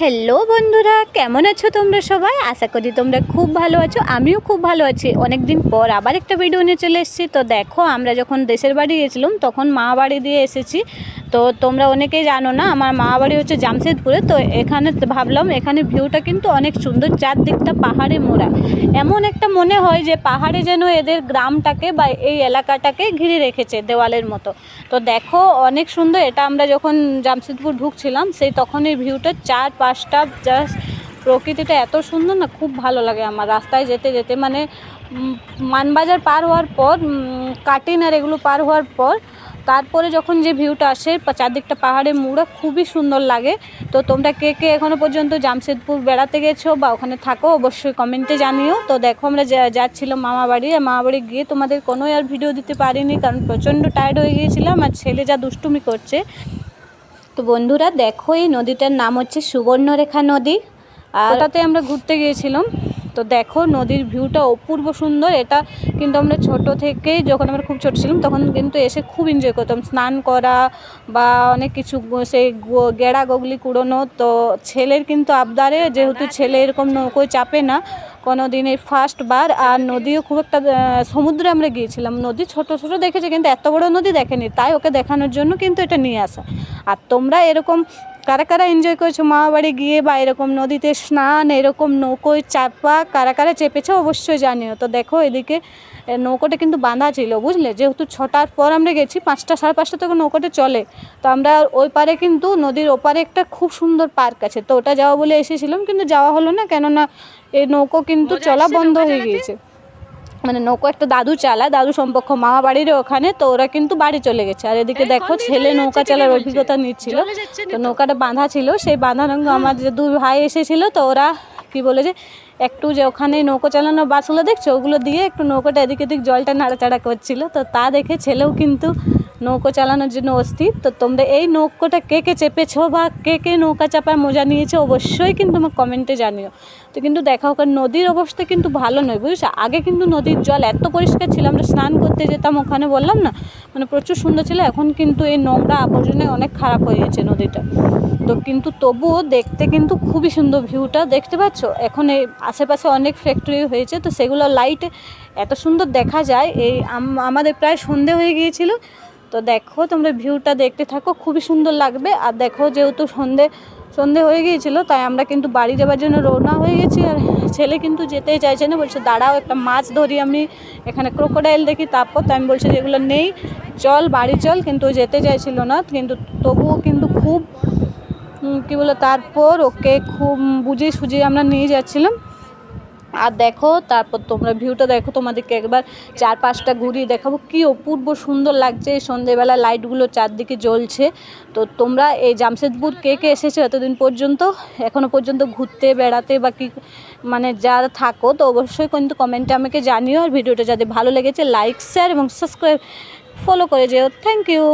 Hello বন্ধুরা, কেমন আছো তোমরা সবাই? আশা করি তোমরা খুব ভালো আছো, আমিও খুব ভালো আছি। অনেকদিন পর আবার একটা ভিডিও নিয়ে চলে এসেছি। তো দেখো, আমরা যখন দেশের বাড়ি গেছিলাম, তখন মা বাড়ি দিয়ে এসেছি। তো তোমরা অনেকেই জানো না আমার মা বাড়ি হচ্ছে জামশেদপুরে তো এখানে ভাবলাম এখানে ভিউটা কিন্তু অনেক সুন্দর চারদিকটা পাহাড়ে মোড়া। এমন একটা মনে হয় যে পাহাড়ে যেন এদের গ্রামটাকে বা এই এলাকাটাকে ঘিরে রেখেছে দেওয়ালের মতো। তো দেখো অনেক সুন্দর এটা আমরা যখন জামশেদপুর ঢুকছিলাম সেই তখন এই ভিউটা চার পাঁচটা জাস্ট প্রকৃতিটা এত সুন্দর না খুব ভালো লাগে আমার। রাস্তায় যেতে যেতে মানে মানবাজার পার হওয়ার পর উম, কাটিন আর এগুলো পার হওয়ার পর তারপরে যখন যে ভিউটা আসে চারদিকটা পাহাড়ে মুড়া খুবই সুন্দর লাগে। তো তোমরা কে কে এখনও পর্যন্ত জামশেদপুর বেড়াতে গেছো বা ওখানে থাকো, অবশ্যই কমেন্টে জানিও। তো দেখো আমরা যা- যাচ্ছিলাম মামা বাড়ি, আর মামা বাড়ি গিয়ে তোমাদের কোনো আর ভিডিও দিতে পারিনি, কারণ প্রচণ্ড টায়ার্ড হয়ে গিয়েছিলাম, আর ছেলে যা দুষ্টুমি করছে। তো বন্ধুরা, দেখো এই নদীটার নাম হচ্ছে সুবর্ণরেখা নদী। আর ওটাতে আমরা ঘুরতে গিয়েছিলাম। তো দেখো নদীর ভিউটা অপূর্ব সুন্দর। এটা কিন্তু আমরা ছোট থেকেই যখন আমরা খুব ছোট ছিলাম, তখন কিন্তু এসে খুব এনজয় করতাম। স্নান করা বা অনেক কিছু সেই গেড়া গগলি কুড়োনো। তো ছেলের কিন্তু আবদারে যেহেতু ছেলে এরকম নৌকোয় চাপে না কোনো দিন ফার্স্ট বার। আর নদীও খুব একটা সমুদ্রে আমরা গিয়েছিলাম। নদী ছোট ছোট দেখেছে কিন্তু এত বড় নদী দেখেনি। তাই ওকে দেখানোর জন্য কিন্তু এটা নিয়ে আসা। আর তোমরা এরকম কারা কারা এনজয় করেছ? মামা বাড়ি গিয়ে বা এরকম নদীতে স্নান এরকম নৌকোয় চাপা কারা কারা চেপেছে? অবশ্যই জানিও। তো দেখো এদিকে নৌকোটা কিন্তু বাঁধা ছিল বুঝলে? যেহেতু ছটার পর আমরা গেছি পাঁচটা সাড়ে পাঁচটা থেকে নৌকোটা চলে। তো আমরা ওই পারে কিন্তু নদীর ওপারে একটা খুব সুন্দর পার্ক আছে। তো ওটা যাওয়া বলে এসেছিলাম কিন্তু যাওয়া হলো না কেননা এই নৌকো কিন্তু চলা বন্ধ হয়ে গিয়েছে। মানে নৌকো একটা দাদু চালায় দাদু সম্পর্ক মামা বাড়ির ওখানে তো ওরা কিন্তু বাড়ি চলে গেছে। আর এদিকে দেখো ছেলে নৌকা চালার অভিজ্ঞতা নিচ্ছিল। তো নৌকাটা বাঁধা ছিল সেই বাঁধা রঙ আমার যে দুই ভাই এসেছিল তো ওরা কি বলে যে একটু যে ওখানে নৌকো চালানো বাসগুলো দেখছ ওগুলো দিয়ে একটু নৌকোটা এদিকে এদিক জলটা নাড়াচাড়া করছিল। তো তা দেখে ছেলেও কিন্তু নৌকো চালানোর জন্য অস্থির। তো তোমরা এই নৌকোটা কে কে চেপেছো বা কে কে নৌকা চাপায় মজা নিয়েছো অবশ্যই কিন্তু আমার কমেন্টে জানিও। তো কিন্তু দেখা হোক নদীর অবস্থা কিন্তু ভালো নয়, বুঝছ? আগে কিন্তু নদীর জল এত পরিষ্কার ছিল, আমরা স্নান করতে যেতাম ওখানে বললাম না মানে প্রচুর সুন্দর ছিল, এখন কিন্তু এই নোংরা আবর্জনায় অনেক খারাপ হয়ে গেছে নদীটা। তো কিন্তু তবুও দেখতে কিন্তু খুবই সুন্দর ভিউটা দেখতে পাচ্ছ? এখন এই আশেপাশে অনেক ফ্যাক্টরি হয়েছে, তো সেগুলো লাইটে এত সুন্দর দেখা যায়, এই আম- আমাদের প্রায় সন্ধে হয়ে গিয়েছিল তো দেখো, তোমরা ভিউটা দেখতে থাকো, খুবই সুন্দর লাগবে। আর দেখো, যেহেতু সন্ধে সন্ধে হয়ে গিয়েছিল, তাই আমরা কিন্তু বাড়ি যাওয়ার জন্য রওনা হয়ে গেছি। আর ছেলে কিন্তু যেতেই চাইছে না, বলছে, দাঁড়াও, একটা মাছ ধরি আমি, এখানে ক্রোকোডাইল দেখি, তারপর তো আমি বলছি, যেগুলো নেই, চল, বাড়ি চল। কিন্তু যেতে চাইছিল না, কিন্তু তবুও কিন্তু খুব কী বলে, তারপর ওকে খুব বুঝিয়ে সুঝিয়ে আমরা নিয়ে যাচ্ছিলাম। আর দেখো, তারপর তোমরা ভিউটা দেখো, তোমাদেরকে একবার চার পাঁচটা ঘুরিয়ে দেখাবো। কি অপূর্ব সুন্দর লাগছে এই সন্ধেবেলা লাইটগুলো চারদিকে জ্বলছে। তো তোমরা এই জামশেদপুর কে কে এসেছ এতদিন পর্যন্ত? এখনও পর্যন্ত ঘুরতে, বেড়াতে বা কি মানে যারা থাকো, তো অবশ্যই কিন্তু কমেন্টে আমাকে জানিও। আর ভিডিওটা যাদের ভালো লেগেছে লাইক শেয়ার এবং সাবস্ক্রাইব ফলো করে যেও। Thank you